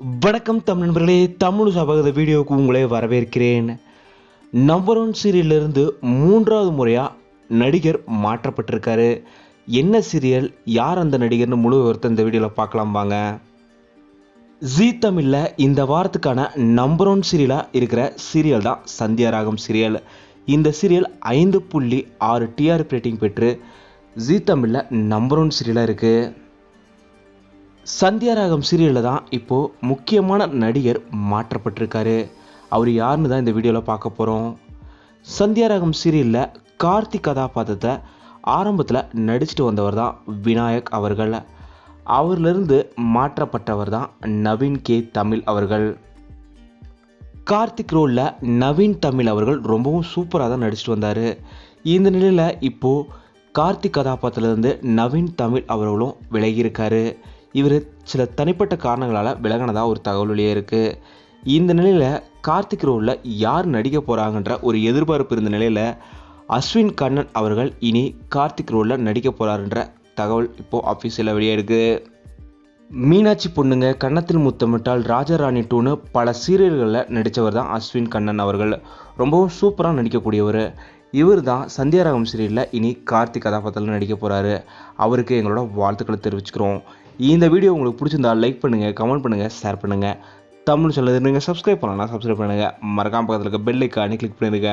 வணக்கம் தமிழ் நண்பர்களே தமிழ் சபகத வீடியோவுக்கு உங்களை வரவேற்கிறேன். நம்பர் ஒன் சீரியலிருந்து மூன்றாவது முறையாக நடிகர் மாற்றப்பட்டிருக்காரு. என்ன சீரியல் யார் அந்த நடிகர்னு முழு விவரத்தை இந்த வீடியோவில் பார்க்கலாம் வாங்க. ஜீ தமிழில் இந்த வாரத்துக்கான நம்பர் ஒன் சீரியலாக இருக்கிற சீரியல் தான் சந்தியாராகம் சீரியல். இந்த சீரியல் ஐந்து புள்ளி ஆறு டிஆர்பி ரேட்டிங் பெற்று ஜீ தமிழில் நம்பர் ஒன் சீரியலாக இருக்குது சந்தியாராகம் சீரியலில் தான் இப்போது முக்கியமான நடிகர் மாற்றப்பட்டிருக்காரு. அவர் யாருன்னு தான் இந்த வீடியோவில் பார்க்க போகிறோம் சந்தியாராகம் சீரியலில் கார்த்திக் கதாபாத்திரத்தை ஆரம்பத்தில் நடிச்சிட்டு வந்தவர் தான் விநாயக் அவர்கள். அவர்லேருந்து மாற்றப்பட்டவர் தான் நவீன் கே. தமிழ் அவர்கள். கார்த்திக் ரோலில் நவீன் தமிழ் அவர்கள் ரொம்பவும் சூப்பராக தான் நடிச்சிட்டு வந்தார். இந்த நிலையில் இப்போது கார்த்திக் கதாபாத்திரத்துலேருந்து நவீன் தமிழ் அவர்களும் விலகியிருக்காரு இவர் சில தனிப்பட்ட காரணங்களால் விலகினதாக ஒரு தகவல் வெளியே இருக்குது இந்த நிலையில் கார்த்திக் ரோலில் யார் நடிக்க போகிறாங்கன்ற ஒரு எதிர்பார்ப்பு இருந்த நிலையில் அஸ்வின் கண்ணன் அவர்கள் இனி கார்த்திக் ரோலில் நடிக்க போகிறாருன்ற தகவல் இப்போது ஆஃபீஸில் வெளியே இருக்குது மீனாட்சி பொண்ணுங்க கன்னத்தில் முத்தமிட்டால் ராஜராணி டூன்னு பல சீரியல்களில் நடித்தவர் தான் அஸ்வின் கண்ணன் அவர்கள். ரொம்பவும் சூப்பராக நடிக்கக்கூடியவர். இவர் தான் சந்தியாராகம் சீரியலில் இனி கார்த்திக் கதாபாத்திரத்தில் நடிக்க போகிறாரு அவருக்கு எங்களோட வாழ்த்துக்களை தெரிவிச்சுக்கிறோம். இந்த வீடியோ உங்களுக்கு பிடிச்சிருந்தா லைக் பண்ணுங்கள் கமெண்ட் பண்ணுங்கள் ஷேர் பண்ணுங்கள் தமிழ் சொல்லுறது நீங்கள் சப்ஸ்கிரைப் பண்ணலாம் சப்ஸ்கிரைப் பண்ணுங்கள் மறக்காம பக்கத்தில் இருக்க பெல் ஐக்கானே கிளிக் பண்ணிடுங்க.